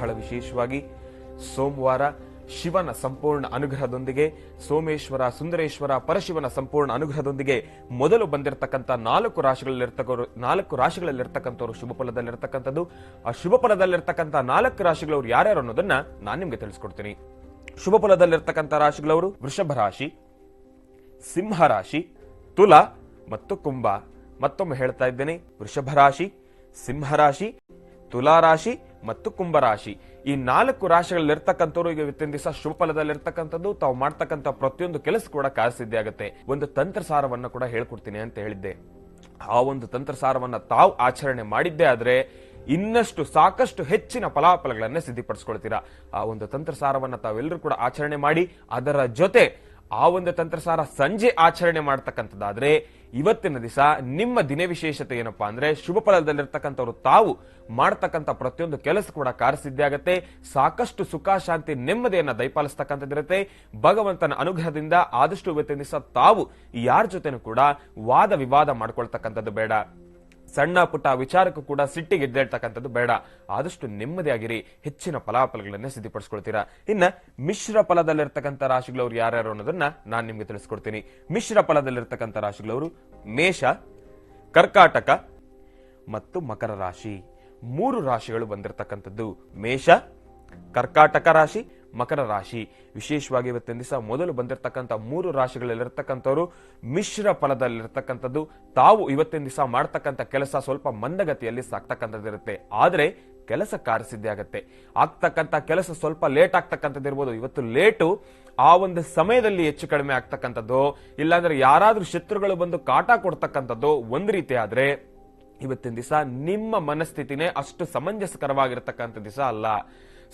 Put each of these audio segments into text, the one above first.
ಬಹಳ ವಿಶೇಷವಾಗಿ ಸೋಮವಾರ ಶಿವನ ಸಂಪೂರ್ಣ ಅನುಗ್ರಹದೊಂದಿಗೆ ಸೋಮೇಶ್ವರ, ಸುಂದರೇಶ್ವರ, ಪರಶಿವನ ಸಂಪೂರ್ಣ ಅನುಗ್ರಹದೊಂದಿಗೆ ಮೊದಲು ಬಂದಿರತಕ್ಕಂಥ ನಾಲ್ಕು ರಾಶಿಗಳಲ್ಲಿರ್ತಕ್ಕವರು, ನಾಲ್ಕು ರಾಶಿಗಳಲ್ಲಿರ್ತಕ್ಕಂಥವ್ರು ಶುಭ ಫಲದಲ್ಲಿರ್ತಕ್ಕಂಥದ್ದು ಆ ಶುಭ ಫಲದಲ್ಲಿರ್ತಕ್ಕಂಥ ನಾಲ್ಕು ರಾಶಿಗಳವ್ರು ಯಾರ್ಯಾರು ಅನ್ನೋದನ್ನ ನಾನು ನಿಮ್ಗೆ ತಿಳಿಸ್ಕೊಡ್ತೀನಿ. ಶುಭ ಫಲದಲ್ಲಿರ್ತಕ್ಕಂಥ ರಾಶಿಗಳವರು ವೃಷಭ ರಾಶಿ, ಸಿಂಹ ರಾಶಿ, ತುಲ ಮತ್ತು ಕುಂಭ. ಮತ್ತೊಮ್ಮೆ ಹೇಳ್ತಾ ಇದ್ದೇನೆ, ವೃಷಭ ರಾಶಿ, ಸಿಂಹ ರಾಶಿ, ತುಲಾ ರಾಶಿ ಮತ್ತು ಕುಂಭ ರಾಶಿ ಈ ನಾಲ್ಕು ರಾಶಿಗಳಲ್ಲಿರ್ತಕ್ಕಂಥವ್ರು ಈಗ ಇವತ್ತಿನ ದಿವಸ ಶುಭ ತಾವು ಮಾಡ್ತಕ್ಕಂಥ ಪ್ರತಿಯೊಂದು ಕೆಲಸ ಕೂಡ ಕಾಸಿದ್ದೆ ಆಗುತ್ತೆ ಒಂದು ತಂತ್ರಸಾರವನ್ನ ಕೂಡ ಹೇಳ್ಕೊಡ್ತೀನಿ ಅಂತ ಹೇಳಿದ್ದೆ. ಆ ಒಂದು ತಂತ್ರಸಾರವನ್ನ ತಾವು ಆಚರಣೆ ಮಾಡಿದ್ದೇ ಆದ್ರೆ ಇನ್ನಷ್ಟು ಸಾಕಷ್ಟು ಹೆಚ್ಚಿನ ಫಲಾಫಲಗಳನ್ನ ಸಿದ್ಧಿಪಡಿಸ್ಕೊಳ್ತೀರಾ. ಆ ಒಂದು ತಂತ್ರಸಾರವನ್ನ ತಾವೆಲ್ಲರೂ ಕೂಡ ಆಚರಣೆ ಮಾಡಿ, ಅದರ ಜೊತೆ ಆ ಒಂದು ತಂತ್ರಸಾರ ಸಂಜೆ ಆಚರಣೆ ಮಾಡ್ತಕ್ಕಂಥದ್ದಾದ್ರೆ ಇವತ್ತಿನ ದಿವಸ ನಿಮ್ಮ ದಿನ ವಿಶೇಷತೆ ಏನಪ್ಪಾ ಅಂದ್ರೆ ಶುಭ ಫಲದಲ್ಲಿರ್ತಕ್ಕಂಥವ್ರು ತಾವು ಮಾಡ್ತಕ್ಕಂಥ ಪ್ರತಿಯೊಂದು ಕೆಲಸ ಕೂಡ ಕಾರ್ಯಸಿದ್ಧಿ ಆಗತ್ತೆ. ಸಾಕಷ್ಟು ಸುಖ, ಶಾಂತಿ, ನೆಮ್ಮದಿಯನ್ನ ದಯಪಾಲಿಸ್ತಕ್ಕಂಥದ್ದಿರುತ್ತೆ. ಭಗವಂತನ ಅನುಗ್ರಹದಿಂದ ಆದಷ್ಟು ಇವತ್ತಿನ ದಿವಸ ತಾವು ಯಾರ ಜೊತೆನೂ ಕೂಡ ವಾದ ವಿವಾದ ಮಾಡ್ಕೊಳ್ತಕ್ಕಂಥದ್ದು ಬೇಡ. ಸಣ್ಣ ಪುಟ್ಟ ವಿಚಾರಕ್ಕೂ ಕೂಡ ಸಿಟ್ಟಿಗೆ ಎದ್ದೇಳ್ತಕ್ಕಂಥದ್ದು ಬೇಡ. ಆದಷ್ಟು ನೆಮ್ಮದಿಯಾಗಿರಿ. ಹೆಚ್ಚಿನ ಫಲಾಫಲಗಳನ್ನೇ ಸಿದ್ಧಪಡಿಸ್ಕೊಳ್ತೀರಾ? ಇನ್ನ ಮಿಶ್ರ ಫಲದಲ್ಲಿರ್ತಕ್ಕಂಥ ರಾಶಿಗಳವ್ರು ಯಾರ್ಯಾರು ಅನ್ನೋದನ್ನ ನಾನು ನಿಮ್ಗೆ ತಿಳಿಸ್ಕೊಡ್ತೀನಿ. ಮಿಶ್ರ ಫಲದಲ್ಲಿರ್ತಕ್ಕಂಥ ರಾಶಿಗಳವರು ಮೇಷ, ಕರ್ಕಾಟಕ ಮತ್ತು ಮಕರ ರಾಶಿ. ಮೂರು ರಾಶಿಗಳು ಬಂದಿರತಕ್ಕಂಥದ್ದು ಮೇಷ, ಕರ್ಕಾಟಕ ರಾಶಿ ಮಕರ ರಾಶಿ. ವಿಶೇಷವಾಗಿ ಇವತ್ತಿನ ದಿವಸ ಮೊದಲು ಬಂದಿರತಕ್ಕಂಥ ಮೂರು ರಾಶಿಗಳಲ್ಲಿರ್ತಕ್ಕಂಥವ್ರು, ಮಿಶ್ರ ಫಲದಲ್ಲಿರ್ತಕ್ಕಂಥದ್ದು, ತಾವು ಇವತ್ತಿನ ದಿವಸ ಮಾಡ್ತಕ್ಕಂಥ ಕೆಲಸ ಸ್ವಲ್ಪ ಮಂದಗತಿಯಲ್ಲಿ ಸಾಕ್ತಕ್ಕಂಥದ್ದಿರುತ್ತೆ ಆದರೆ ಕೆಲಸ ಕಾರ್ಯಸಿದ್ಧಿ ಆಗುತ್ತೆ. ಆಗ್ತಕ್ಕಂಥ ಕೆಲಸ ಸ್ವಲ್ಪ ಲೇಟ್ ಆಗ್ತಕ್ಕಂಥದ್ದು ಇರ್ಬೋದು. ಇವತ್ತು ಲೇಟು ಆ ಒಂದು ಸಮಯದಲ್ಲಿ ಹೆಚ್ಚು ಕಡಿಮೆ ಆಗ್ತಕ್ಕಂಥದ್ದು. ಇಲ್ಲಾಂದ್ರೆ ಯಾರಾದ್ರೂ ಶತ್ರುಗಳು ಬಂದು ಕಾಟ ಕೊಡ್ತಕ್ಕಂಥದ್ದು ಒಂದು ರೀತಿ ಆದ್ರೆ ಇವತ್ತಿನ ದಿವಸ ನಿಮ್ಮ ಮನಸ್ಥಿತಿನೇ ಅಷ್ಟು ಸಮಂಜಸಕರವಾಗಿರ್ತಕ್ಕಂಥ ದಿವಸ ಅಲ್ಲ.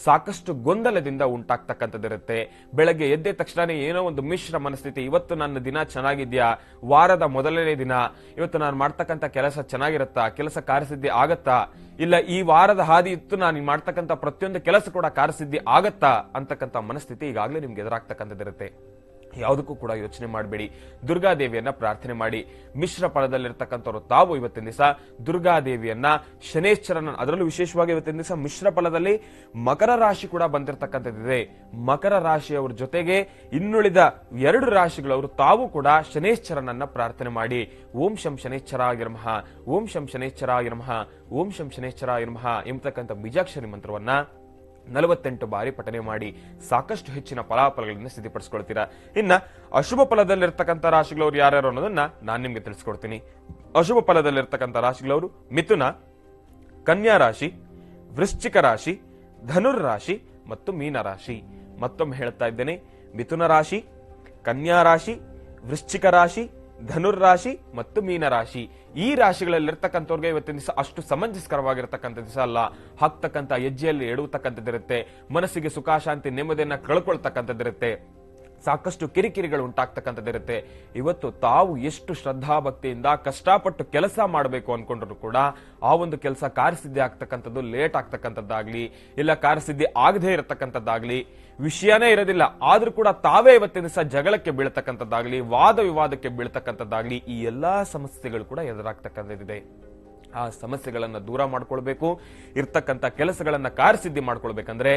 ಸಾಕಷ್ಟು ಗೊಂದಲದಿಂದ ಉಂಟಾಗ್ತಕ್ಕಂಥದ್ದಿರುತ್ತೆ. ಬೆಳಗ್ಗೆ ಎದ್ದ ತಕ್ಷಣ ಏನೋ ಒಂದು ಮಿಶ್ರ ಮನಸ್ಥಿತಿ, ಇವತ್ತು ನನ್ನ ದಿನ ಚೆನ್ನಾಗಿದ್ಯಾ? ವಾರದ ಮೊದಲನೇ ದಿನ? ಇವತ್ತು ನಾನು ಮಾಡ್ತಕ್ಕಂಥ ಕೆಲಸ ಚೆನ್ನಾಗಿರುತ್ತಾ? ಕೆಲಸ ಕಾರ್ಯಸಿದ್ಧಿ ಆಗತ್ತಾ? ಇಲ್ಲ, ಈ ವಾರದ ಹಾದಿ ಇತ್ತು, ನಾನು ಮಾಡ್ತಕ್ಕಂಥ ಪ್ರತಿಯೊಂದು ಕೆಲಸ ಕೂಡ ಕಾರ್ಯಸಿದ್ಧಿ ಆಗತ್ತಾ? ಅಂತಕ್ಕಂಥ ಮನಸ್ಥಿತಿ ಈಗಾಗಲೇ ನಿಮ್ಗೆ ಎದುರಾಗ್ತಕ್ಕಂಥದ್ದಿರುತ್ತೆ. ಯಾವುದಕ್ಕೂ ಕೂಡ ಯೋಚನೆ ಮಾಡಬೇಡಿ. ದುರ್ಗಾದೇವಿಯನ್ನ ಪ್ರಾರ್ಥನೆ ಮಾಡಿ. ಮಿಶ್ರ ಫಲದಲ್ಲಿರ್ತಕ್ಕಂಥವ್ರು ತಾವು ಇವತ್ತಿನ ದಿವಸ ದುರ್ಗಾದೇವಿಯನ್ನ ಶನೇಶ್ವರನ ಅದರಲ್ಲೂ ವಿಶೇಷವಾಗಿ ಇವತ್ತಿನ ದಿವಸ ಮಿಶ್ರ ಫಲದಲ್ಲಿ ಮಕರ ರಾಶಿ ಕೂಡ ಬಂದಿರತಕ್ಕಂಥದ್ದಿದೆ. ಮಕರ ರಾಶಿಯವರ ಜೊತೆಗೆ ಇನ್ನುಳಿದ ಎರಡು ರಾಶಿಗಳವರು ತಾವು ಕೂಡ ಶನೇಶ್ವರನನ್ನ ಪ್ರಾರ್ಥನೆ ಮಾಡಿ. ಓಂ ಶಂ ಶನೇಶ್ವರ ನಮಃ. ಓಂ ಶಂ ಶನೇಶ್ವರ ನಮಃ. ಓಂ ಶಂ ಶನೇಶ್ವರ ನಮಃ ಎಂಬತಕ್ಕಂಥ ಬೀಜಾಕ್ಷರಿ ಮಂತ್ರವನ್ನ ನಲವತ್ತೆಂಟು ಬಾರಿ ಪಠನೆ ಮಾಡಿ ಸಾಕಷ್ಟು ಹೆಚ್ಚಿನ ಫಲಾಫಲಗಳನ್ನು ಸಿದ್ಧಪಡಿಸ್ಕೊಳ್ತೀರಾ? ಇನ್ನ ಅಶುಭ ಫಲದಲ್ಲಿರ್ತಕ್ಕಂಥ ರಾಶಿಗಳವರು ಯಾರ್ಯಾರು ಅನ್ನೋದನ್ನ ನಾನು ನಿಮ್ಗೆ ತಿಳಿಸ್ಕೊಡ್ತೀನಿ. ಅಶುಭ ಫಲದಲ್ಲಿರ್ತಕ್ಕಂಥ ರಾಶಿಗಳವರು ಮಿಥುನ, ಕನ್ಯಾ ರಾಶಿ, ವೃಶ್ಚಿಕ ರಾಶಿ, ಧನುರ್ ರಾಶಿ ಮತ್ತು ಮೀನ ರಾಶಿ. ಮತ್ತೊಮ್ಮೆ ಹೇಳ್ತಾ ಇದ್ದೇನೆ, ಮಿಥುನ ರಾಶಿ, ಕನ್ಯಾ ರಾಶಿ, ವೃಶ್ಚಿಕ ರಾಶಿ ಧನುರ್ ರಾಶಿ ಮತ್ತು ಮೀನ ರಾಶಿ ಈ ರಾಶಿಗಳಲ್ಲಿರ್ತಕ್ಕಂಥವ್ರಿಗೆ ಇವತ್ತಿನ ದಿವಸ ಅಷ್ಟು ಸಮಂಜಸ್ಕರವಾಗಿರ್ತಕ್ಕಂಥ ದಿವಸ ಅಲ್ಲ. ಹಾಕ್ತಕ್ಕಂಥ ಹೆಜ್ಜೆಯಲ್ಲಿ ಎಡುವತಕ್ಕಂಥದ್ದಿರುತ್ತೆ. ಮನಸ್ಸಿಗೆ ಸುಖ, ಶಾಂತಿ, ನೆಮ್ಮದಿಯನ್ನ ಕಳ್ಕೊಳ್ತಕ್ಕಂಥದ್ದಿರುತ್ತೆ. ಸಾಕಷ್ಟು ಕಿರಿಕಿರಿಗಳು ಉಂಟಾಗ್ತಕ್ಕಂಥದ್ದಿರುತ್ತೆ ಇವತ್ತು ತಾವು ಎಷ್ಟು ಶ್ರದ್ಧಾಭಕ್ತಿಯಿಂದ ಕಷ್ಟಪಟ್ಟು ಕೆಲಸ ಮಾಡಬೇಕು ಅನ್ಕೊಂಡ್ರು ಕೂಡ ಆ ಒಂದು ಕೆಲಸ ಕಾರ್ಯಸಿದ್ಧಿ ಆಗ್ತಕ್ಕಂಥದ್ದು ಲೇಟ್ ಆಗ್ತಕ್ಕಂಥದ್ದಾಗ್ಲಿ, ಇಲ್ಲ ಕಾರ್ಯಸಿದ್ಧಿ ಆಗದೇ ಇರತಕ್ಕಂಥದ್ದಾಗ್ಲಿ, ವಿಷಯನೇ ಇರೋದಿಲ್ಲ. ಆದ್ರೂ ಕೂಡ ತಾವೇ ಇವತ್ತಿನ ದಿವಸ ಜಗಳಕ್ಕೆ ಬೀಳ್ತಕ್ಕಂಥದ್ದಾಗ್ಲಿ, ವಾದ ವಿವಾದಕ್ಕೆ ಬೀಳ್ತಕ್ಕಂಥದ್ದಾಗ್ಲಿ ಈ ಎಲ್ಲಾ ಸಮಸ್ಯೆಗಳು ಕೂಡ ಎದುರಾಗ್ತಕ್ಕಂಥದ್ದಿದೆ. ಆ ಸಮಸ್ಯೆಗಳನ್ನು ದೂರ ಮಾಡ್ಕೊಳ್ಬೇಕು, ಇರ್ತಕ್ಕಂಥ ಕೆಲಸಗಳನ್ನ ಕಾರ್ಯಸಿದ್ಧಿ ಮಾಡ್ಕೊಳ್ಬೇಕಂದ್ರೆ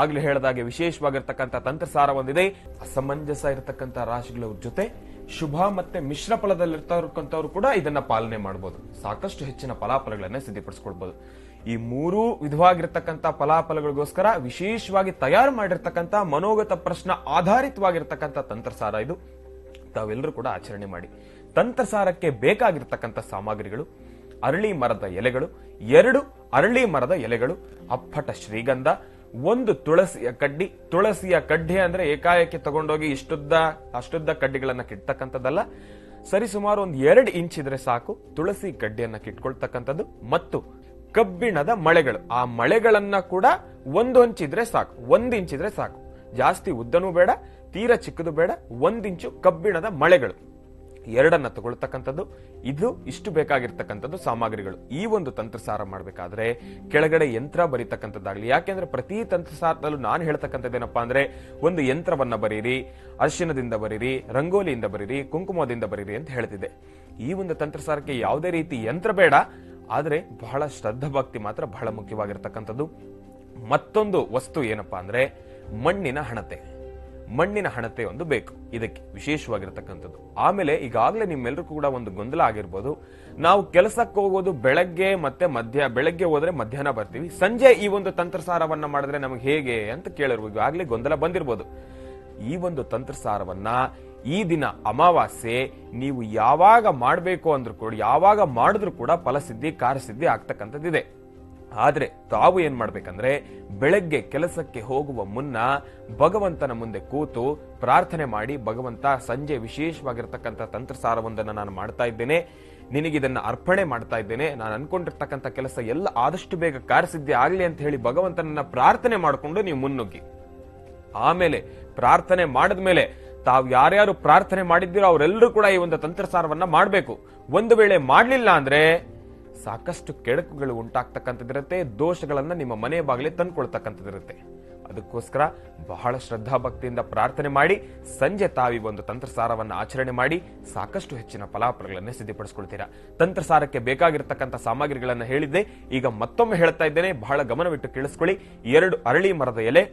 ಆಗ್ಲೇ ಹೇಳಿದಾಗೆ ವಿಶೇಷವಾಗಿರ್ತಕ್ಕಂಥ ತಂತ್ರಸಾರ ಒಂದಿದೆ. ಅಸಮಂಜಸ ಇರತಕ್ಕಂಥ ರಾಶಿಗಳ ಜೊತೆ ಶುಭ ಮತ್ತೆ ಮಿಶ್ರ ಫಲದಲ್ಲಿರ್ತಕ್ಕಂಥವ್ರು ಕೂಡ ಇದನ್ನ ಪಾಲನೆ ಮಾಡಬಹುದು ಸಾಕಷ್ಟು ಹೆಚ್ಚಿನ ಫಲಾಫಲಗಳನ್ನ ಸಿದ್ಧಪಡಿಸಿಕೊಳ್ಬಹುದು ಈ ಮೂರೂ ವಿಧವಾಗಿರ್ತಕ್ಕಂಥ ಫಲಾಫಲಗಳಿಗೋಸ್ಕರ ವಿಶೇಷವಾಗಿ ತಯಾರು ಮಾಡಿರ್ತಕ್ಕಂಥ ಮನೋಗತ ಪ್ರಶ್ನ ಆಧಾರಿತವಾಗಿರ್ತಕ್ಕಂಥ ತಂತ್ರಸಾರ ಇದು. ತಾವೆಲ್ಲರೂ ಕೂಡ ಆಚರಣೆ ಮಾಡಿ. ತಂತ್ರಸಾರಕ್ಕೆ ಬೇಕಾಗಿರ್ತಕ್ಕಂಥ ಸಾಮಗ್ರಿಗಳು ಅರಳಿ ಮರದ ಎಲೆಗಳು, ಎರಡು ಅರಳಿ ಮರದ ಎಲೆಗಳು, ಅಪ್ಪಟ ಶ್ರೀಗಂಧ, ಒಂದು ತುಳಸಿಯ ಕಡ್ಡಿ. ತುಳಸಿಯ ಕಡ್ಡಿ ಅಂದ್ರೆ ಏಕಾಏಕಿ ತಗೊಂಡೋಗಿ ಇಷ್ಟುದ್ದ, ಅಷ್ಟುದ್ದ ಕಡ್ಡಿಗಳನ್ನ ಸರಿ, ಸುಮಾರು ಒಂದು ಎರಡು ಇಂಚ್ ಇದ್ರೆ ಸಾಕು. ತುಳಸಿ ಕಡ್ಡಿಯನ್ನ ಕಿಟ್ಕೊಳ್ತಕ್ಕಂಥದ್ದು. ಮತ್ತು ಕಬ್ಬಿಣದ ಮಳೆಗಳು. ಆ ಮಳೆಗಳನ್ನ ಕೂಡ ಒಂದು ಹಂಚಿದ್ರೆ ಸಾಕು. ಒಂದು ಇದ್ರೆ ಸಾಕು. ಜಾಸ್ತಿ ಉದ್ದನೂ ಬೇಡ, ತೀರ ಚಿಕ್ಕದು ಬೇಡ. ಒಂದಿಂಚು ಕಬ್ಬಿಣದ ಮಳೆಗಳು. ಎರಡನ್ನ ತಗೊಳ್ತಕ್ಕಂಥದ್ದು, ಇದು ಇಷ್ಟು ಬೇಕಾಗಿರ್ತಕ್ಕಂಥದ್ದು ಸಾಮಗ್ರಿಗಳು. ಈ ಒಂದು ತಂತ್ರಸಾರ ಮಾಡಬೇಕಾದ್ರೆ ಕೆಳಗಡೆ ಯಂತ್ರ ಬರೀತಕ್ಕಂಥದ್ದಾಗಲಿ, ಯಾಕೆಂದ್ರೆ ಪ್ರತಿ ತಂತ್ರಸಾರದಲ್ಲೂ ನಾನು ಹೇಳ್ತಕ್ಕಂಥದ್ದೇನಪ್ಪಾ ಅಂದ್ರೆ, ಒಂದು ಯಂತ್ರವನ್ನ ಬರೀರಿ ಅರ್ಶಿನದಿಂದ ಬರೀರಿ, ರಂಗೋಲಿಯಿಂದ ಬರೀರಿ, ಕುಂಕುಮದಿಂದ ಬರೀರಿ ಅಂತ ಹೇಳ್ತಿದೆ ಈ ಒಂದು ತಂತ್ರಸಾರಕ್ಕೆ ಯಾವುದೇ ರೀತಿ ಯಂತ್ರ ಬೇಡ, ಆದರೆ ಬಹಳ ಶ್ರದ್ಧಾ ಭಕ್ತಿ ಮಾತ್ರ ಬಹಳ ಮುಖ್ಯವಾಗಿರ್ತಕ್ಕಂಥದ್ದು. ಮತ್ತೊಂದು ವಸ್ತು ಏನಪ್ಪಾ ಅಂದ್ರೆ, ಮಣ್ಣಿನ ಹಣತೆ. ಮಣ್ಣಿನ ಹಣತೆ ಒಂದು ಬೇಕು. ಇದಕ್ಕೆ ವಿಶೇಷವಾಗಿರತಕ್ಕಂಥದ್ದು. ಆಮೇಲೆ ಈಗಾಗಲೇ ನಿಮ್ಮೆಲ್ಲರಿಗೂ ಕೂಡ ಒಂದು ಗೊಂದಲ ಆಗಿರ್ಬೋದು. ನಾವು ಕೆಲಸಕ್ಕೆ ಹೋಗೋದು ಬೆಳಗ್ಗೆ ಮತ್ತೆ ಮಧ್ಯ, ಬೆಳಗ್ಗೆ ಹೋದ್ರೆ ಮಧ್ಯಾಹ್ನ ಬರ್ತೀವಿ. ಸಂಜೆ ಈ ಒಂದು ತಂತ್ರಸಾರವನ್ನ ಮಾಡಿದ್ರೆ ನಮಗೆ ಹೇಗೆ ಅಂತ ಕೇಳಿರ್ಬೋದು. ಈಗಾಗಲೇ ಗೊಂದಲ ಬಂದಿರ್ಬೋದು. ಈ ಒಂದು ತಂತ್ರಸಾರವನ್ನ ಈ ದಿನ ಅಮಾವಾಸ್ಯೆ ನೀವು ಯಾವಾಗ ಮಾಡಬೇಕು ಅಂದ್ರೂ ಕೂಡ, ಯಾವಾಗ ಮಾಡಿದ್ರು ಕೂಡ ಫಲಸಿದ್ಧಿ, ಕಾರ್ಯಸಿದ್ಧಿ ಆಗ್ತಕ್ಕಂಥದ್ದಿದೆ. ಆದ್ರೆ ತಾವು ಏನ್ ಮಾಡ್ಬೇಕಂದ್ರೆ ಬೆಳಗ್ಗೆ ಕೆಲಸಕ್ಕೆ ಹೋಗುವ ಮುನ್ನ ಭಗವಂತನ ಮುಂದೆ ಕೂತು ಪ್ರಾರ್ಥನೆ ಮಾಡಿ ಭಗವಂತ ಸಂಜೆ ವಿಶೇಷವಾಗಿರ್ತಕ್ಕಂಥ ತಂತ್ರಸಾರವೊಂದನ್ನು ನಾನು ಮಾಡ್ತಾ ಇದ್ದೇನೆ, ನಿನಗಿದನ್ನ ಅರ್ಪಣೆ ಮಾಡ್ತಾ ಇದ್ದೇನೆ, ನಾನು ಅನ್ಕೊಂಡಿರ್ತಕ್ಕಂಥ ಕೆಲಸ ಎಲ್ಲ ಆದಷ್ಟು ಬೇಗ ಕಾರ್ಯಸಿದ್ಧಿ ಆಗಲಿ ಅಂತ ಹೇಳಿ ಭಗವಂತನನ್ನ ಪ್ರಾರ್ಥನೆ ಮಾಡಿಕೊಂಡು ನೀವು ಮುನ್ನುಗ್ಗಿ. ಆಮೇಲೆ ಪ್ರಾರ್ಥನೆ ಮಾಡಿದ ಮೇಲೆ ತಾವು ಯಾರ್ಯಾರು ಪ್ರಾರ್ಥನೆ ಮಾಡಿದ್ದೀರೋ ಅವರೆಲ್ಲರೂ ಕೂಡ ಈ ಒಂದು ತಂತ್ರಸಾರವನ್ನ ಮಾಡಬೇಕು. ಒಂದು ವೇಳೆ ಮಾಡಲಿಲ್ಲ ಅಂದ್ರೆ ಸಾಕಷ್ಟು ಕೆಡಕುಗಳು ಉಂಟಾಗ್ತಕ್ಕಂಥದ್ದಿರುತ್ತೆ, ದೋಷಗಳನ್ನು ನಿಮ್ಮ ಮನೆ ಬಾಗಿಲೇ ತಂದುಕೊಳ್ತಕ್ಕಂಥದ್ದಿರುತ್ತೆ. ಅದಕ್ಕೋಸ್ಕರ ಬಹಳ ಶ್ರದ್ಧಾ ಭಕ್ತಿಯಿಂದ ಪ್ರಾರ್ಥನೆ ಮಾಡಿ, ಸಂಜೆ ತಾವಿ ಒಂದು ತಂತ್ರಸಾರವನ್ನು ಆಚರಣೆ ಮಾಡಿ, ಸಾಕಷ್ಟು ಹೆಚ್ಚಿನ ಫಲಾಫಲಗಳನ್ನು ಸಿದ್ಧಪಡಿಸ್ಕೊಳ್ತೀರಾ. ತಂತ್ರಸಾರಕ್ಕೆ ಬೇಕಾಗಿರತಕ್ಕಂಥ ಸಾಮಗ್ರಿಗಳನ್ನು ಹೇಳಿದ್ದೆ, ಈಗ ಮತ್ತೊಮ್ಮೆ ಹೇಳ್ತಾ ಇದ್ದೇನೆ, ಬಹಳ ಗಮನವಿಟ್ಟು ಕೇಳಿಸ್ಕೊಳ್ಳಿ. ಎರಡು ಅರಳಿ ಮರದ ಎಲೆ,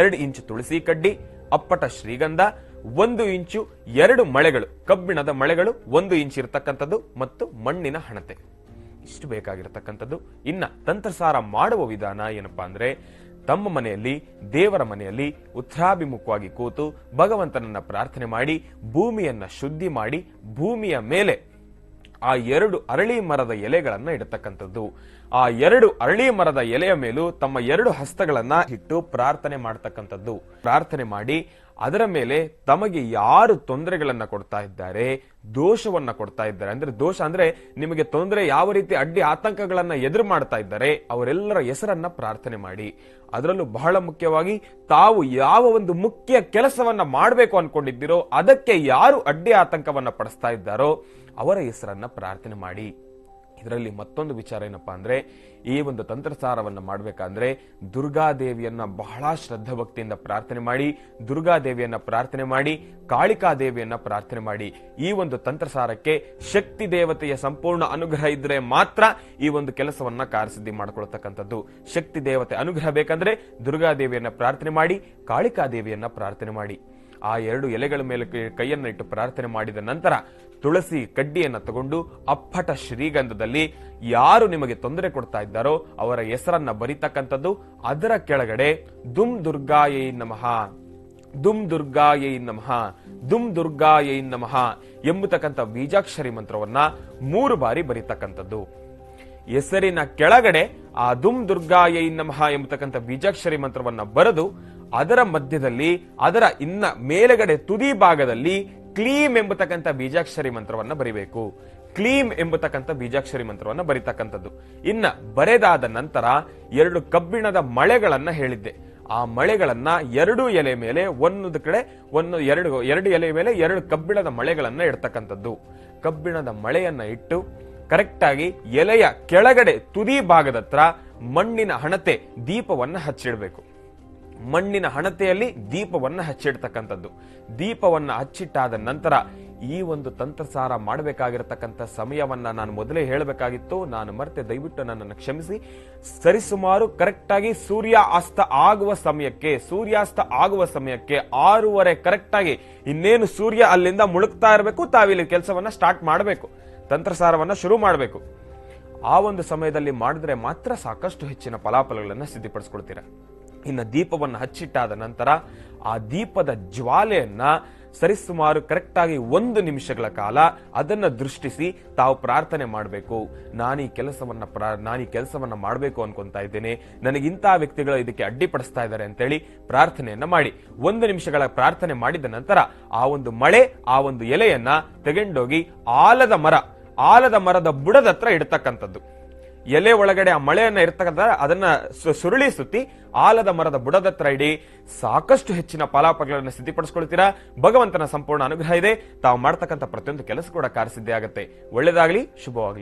ಎರಡು ಇಂಚು ತುಳಸಿ ಕಡ್ಡಿ, ಅಪ್ಪಟ ಶ್ರೀಗಂಧ, ಒಂದು ಇಂಚು ಎರಡು ಮಳೆಗಳು, ಕಬ್ಬಿಣದ ಮಳೆಗಳು, ಒಂದು ಇಂಚು ಇರತಕ್ಕಂಥದ್ದು ಮತ್ತು ಮಣ್ಣಿನ ಹಣತೆ. ಇಷ್ಟು ಬೇಕಾಗಿರತಕ್ಕಂಥದ್ದು. ಇನ್ನ ತಂತ್ರಸಾರ ಮಾಡುವ ವಿಧಾನ ಏನಪ್ಪಾ ಅಂದ್ರೆ, ತಮ್ಮ ಮನೆಯಲ್ಲಿ, ದೇವರ ಮನೆಯಲ್ಲಿ ಉತ್ತರಾಭಿಮುಖವಾಗಿ ಕೂತು ಭಗವಂತನನ್ನ ಪ್ರಾರ್ಥನೆ ಮಾಡಿ, ಭೂಮಿಯನ್ನ ಶುದ್ಧಿ ಮಾಡಿ, ಭೂಮಿಯ ಮೇಲೆ ಆ ಎರಡು ಅರಳಿ ಮರದ ಎಲೆಗಳನ್ನ ಇಡತಕ್ಕಂಥದ್ದು. ಆ ಎರಡು ಅರಳಿ ಮರದ ಎಲೆಯ ಮೇಲೂ ತಮ್ಮ ಎರಡು ಹಸ್ತಗಳನ್ನ ಇಟ್ಟು ಪ್ರಾರ್ಥನೆ ಮಾಡ್ತಕ್ಕಂಥದ್ದು. ಪ್ರಾರ್ಥನೆ ಮಾಡಿ ಅದರ ಮೇಲೆ ತಮಗೆ ಯಾರು ತೊಂದರೆಗಳನ್ನ ಕೊಡ್ತಾ ಇದ್ದಾರೆ, ದೋಷವನ್ನ ಕೊಡ್ತಾ ಇದ್ದಾರೆ, ಅಂದ್ರೆ ದೋಷ ಅಂದ್ರೆ ನಿಮಗೆ ತೊಂದರೆ ಯಾವ ರೀತಿ ಅಡ್ಡಿ ಆತಂಕಗಳನ್ನ ಎದುರು ಮಾಡ್ತಾ ಇದ್ದಾರೆ, ಅವರೆಲ್ಲರ ಹೆಸರನ್ನ ಪ್ರಾರ್ಥನೆ ಮಾಡಿ. ಅದರಲ್ಲೂ ಬಹಳ ಮುಖ್ಯವಾಗಿ ತಾವು ಯಾವ ಒಂದು ಮುಖ್ಯ ಕೆಲಸವನ್ನ ಮಾಡಬೇಕು ಅನ್ಕೊಂಡಿದ್ದೀರೋ, ಅದಕ್ಕೆ ಯಾರು ಅಡ್ಡಿ ಆತಂಕವನ್ನ ಪಡಿಸ್ತಾ ಇದ್ದಾರೋ, ಅವರ ಹೆಸರನ್ನ ಪ್ರಾರ್ಥನೆ ಮಾಡಿ. ಇದರಲ್ಲಿ ಮತ್ತೊಂದು ವಿಚಾರ ಏನಪ್ಪಾ ಅಂದ್ರೆ, ಈ ಒಂದು ತಂತ್ರಸಾರವನ್ನ ಮಾಡಬೇಕಂದ್ರೆ ದುರ್ಗಾದೇವಿಯನ್ನ ಬಹಳ ಶ್ರದ್ಧಾ ಭಕ್ತಿಯಿಂದ ಪ್ರಾರ್ಥನೆ ಮಾಡಿ, ದುರ್ಗಾದೇವಿಯನ್ನ ಪ್ರಾರ್ಥನೆ ಮಾಡಿ ಕಾಳಿಕಾ ದೇವಿಯನ್ನ ಪ್ರಾರ್ಥನೆ ಮಾಡಿ. ಈ ಒಂದು ತಂತ್ರಸಾರಕ್ಕೆ ಶಕ್ತಿ ದೇವತೆಯ ಸಂಪೂರ್ಣ ಅನುಗ್ರಹ ಇದ್ರೆ ಮಾತ್ರ ಈ ಒಂದು ಕೆಲಸವನ್ನ ಕಾರ್ಯಸಿದ್ಧಿ ಮಾಡ್ಕೊಳ್ತಕ್ಕಂಥದ್ದು. ಶಕ್ತಿ ದೇವತೆ ಅನುಗ್ರಹ ಬೇಕಂದ್ರೆ ದುರ್ಗಾದೇವಿಯನ್ನ ಪ್ರಾರ್ಥನೆ ಮಾಡಿ ಕಾಳಿಕಾ ದೇವಿಯನ್ನ ಪ್ರಾರ್ಥನೆ ಮಾಡಿ. ಆ ಎರಡು ಎಲೆಗಳ ಮೇಲೆ ಕೈಯನ್ನು ಇಟ್ಟು ಪ್ರಾರ್ಥನೆ ಮಾಡಿದ ನಂತರ ತುಳಸಿ ಕಡ್ಡಿಯನ್ನು ತಗೊಂಡು ಅಪ್ಪಟ ಶ್ರೀಗಂಧದಲ್ಲಿ ಯಾರು ನಿಮಗೆ ತೊಂದರೆ ಕೊಡ್ತಾ ಇದ್ದಾರೋ ಅವರ ಹೆಸರನ್ನ ಬರಿತಕ್ಕಂಥದ್ದು, ಅದರ ಕೆಳಗಡೆ ದುಮ್ ದುರ್ಗಾಯೈ ನಮಃ ದುಮ್ ದುರ್ಗಾಯೈ ನಮಃ ದುಮ್ ದುರ್ಗಾಯೈ ನಮಃ ಎಂಬತಕ್ಕಂಥ ಬೀಜಾಕ್ಷರಿ ಮಂತ್ರವನ್ನ ಮೂರು ಬಾರಿ ಬರಿತಕ್ಕಂಥದ್ದು. ಹೆಸರಿನ ಕೆಳಗಡೆ ಆ ದುಮ್ ದುರ್ಗಾಯೈ ನಮಃ ಎಂಬತಕ್ಕಂಥ ಬೀಜಾಕ್ಷರಿ ಮಂತ್ರವನ್ನ ಬರೆದು ಅದರ ಮಧ್ಯದಲ್ಲಿ, ಅದರ ಇನ್ನ ಮೇಲಗಡೆ ತುದಿ ಭಾಗದಲ್ಲಿ ಕ್ಲೀಮ್ ಎಂಬತಕ್ಕಂಥ ಬೀಜಾಕ್ಷರಿ ಮಂತ್ರವನ್ನ ಬರಿಬೇಕು. ಕ್ಲೀಮ್ ಎಂಬತಕ್ಕಂಥ ಬೀಜಾಕ್ಷರಿ ಮಂತ್ರವನ್ನ ಬರಿತಕ್ಕಂಥದ್ದು. ಇನ್ನ ಬರೆದಾದ ನಂತರ ಎರಡು ಕಬ್ಬಿಣದ ಮಳೆಗಳನ್ನ ಹೇಳಿದ್ದೆ. ಆ ಮಳೆಗಳನ್ನ ಎರಡು ಎಲೆ ಮೇಲೆ ಒಂದು ಕಡೆ ಒಂದು ಎರಡು ಎರಡು ಎಲೆ ಮೇಲೆ ಎರಡು ಕಬ್ಬಿಣದ ಮಳೆಗಳನ್ನ ಇಡ್ತಕ್ಕಂಥದ್ದು. ಕಬ್ಬಿಣದ ಮಳೆಯನ್ನ ಇಟ್ಟು ಕರೆಕ್ಟಾಗಿ ಎಲೆಯ ಕೆಳಗಡೆ ತುದಿ ಭಾಗದತ್ರ ಮಣ್ಣಿನ ಹಣತೆ ದೀಪವನ್ನ ಹಚ್ಚಿಡಬೇಕು. ಮಣ್ಣಿನ ಹಣತೆಯಲ್ಲಿ ದೀಪವನ್ನು ಹಚ್ಚಿಡ್ತಕ್ಕಂಥದ್ದು. ದೀಪವನ್ನು ಹಚ್ಚಿಟ್ಟಾದ ನಂತರ ಈ ಒಂದು ತಂತ್ರಸಾರ ಮಾಡಬೇಕಾಗಿರತಕ್ಕಂಥ ಸಮಯವನ್ನ ನಾನು ಮೊದಲೇ ಹೇಳಬೇಕಾಗಿತ್ತು. ನಾನು ಮರೆತೆ ದಯವಿಟ್ಟು ನನ್ನನ್ನು ಕ್ಷಮಿಸಿ. ಸರಿಸುಮಾರು ಕರೆಕ್ಟಾಗಿ ಸೂರ್ಯ ಅಸ್ತ ಆಗುವ ಸಮಯಕ್ಕೆ, ಸೂರ್ಯಾಸ್ತ ಆಗುವ ಸಮಯಕ್ಕೆ ಆರೂವರೆ ಕರೆಕ್ಟಾಗಿ ಇನ್ನೇನು ಸೂರ್ಯ ಅಲ್ಲಿಂದ ಮುಳುಗ್ತಾ ಇರಬೇಕು ತಾವಿಲ್ಲಿ ಕೆಲಸವನ್ನ ಸ್ಟಾರ್ಟ್ ಮಾಡಬೇಕು, ತಂತ್ರಸಾರವನ್ನ ಶುರು ಮಾಡಬೇಕು. ಆ ಒಂದು ಸಮಯದಲ್ಲಿ ಮಾಡಿದ್ರೆ ಮಾತ್ರ ಸಾಕಷ್ಟು ಹೆಚ್ಚಿನ ಫಲಾಫಲಗಳನ್ನು ಸಿದ್ಧಪಡಿಸ್ಕೊಳ್ತೀರಾ. ಇನ್ನು ದೀಪವನ್ನು ಹಚ್ಚಿಟ್ಟಾದ ನಂತರ ಆ ದೀಪದ ಜ್ವಾಲೆಯನ್ನ ಸರಿಸುಮಾರು ಕರೆಕ್ಟಾಗಿ ಒಂದು ನಿಮಿಷಗಳ ಕಾಲ ಅದನ್ನು ದೃಷ್ಟಿಸಿ ತಾವು ಪ್ರಾರ್ಥನೆ ಮಾಡಬೇಕು. ನಾನು ಈ ಕೆಲಸವನ್ನು ಪ್ರಾ- ನಾನು ಈ ಕೆಲಸವನ್ನು ಮಾಡಬೇಕು ಅನ್ಕೊಂತಾ ಇದ್ದೇನೆ. ನನಗಿಂತಹ ವ್ಯಕ್ತಿಗಳು ಇದಕ್ಕೆ ಅಡ್ಡಿಪಡಿಸ್ತಾ ಇದ್ದಾರೆ ಅಂತೇಳಿ ಪ್ರಾರ್ಥನೆಯನ್ನ ಮಾಡಿ. ಒಂದು ನಿಮಿಷಗಳ ಪ್ರಾರ್ಥನೆ ಮಾಡಿದ ನಂತರ ಆ ಒಂದು ಮಳೆ, ಆ ಒಂದು ಎಲೆಯನ್ನ ತೆಗೆಂಡೋಗಿ ಆಲದ ಮರ, ಆಲದ ಮರದ ಬುಡದತ್ರ ಇಡ್ತಕ್ಕಂಥದ್ದು. ಎಲೆ ಒಳಗಡೆ ಆ ಮಳೆಯನ್ನ ಇರ್ತಕ್ಕಂಥ ಅದನ್ನ ಸುರುಳಿ ಸುತ್ತಿ ಆಲದ ಮರದ ಬುಡದ ಹತ್ರ ಇಡಿ ಸಾಕಷ್ಟು ಹೆಚ್ಚಿನ ಫಲಾಫಲಗಳನ್ನು ಸಿದ್ಧಪಡಿಸ್ಕೊಳ್ತೀರಾ? ಭಗವಂತನ ಸಂಪೂರ್ಣ ಅನುಗ್ರಹ ಇದೆ. ತಾವು ಮಾಡ್ತಕ್ಕಂಥ ಪ್ರತಿಯೊಂದು ಕೆಲಸ ಕೂಡ ಕಾರ್ಯಸಿದ್ಧಿ ಆಗುತ್ತೆ. ಒಳ್ಳೇದಾಗ್ಲಿ, ಶುಭವಾಗ್ಲಿ.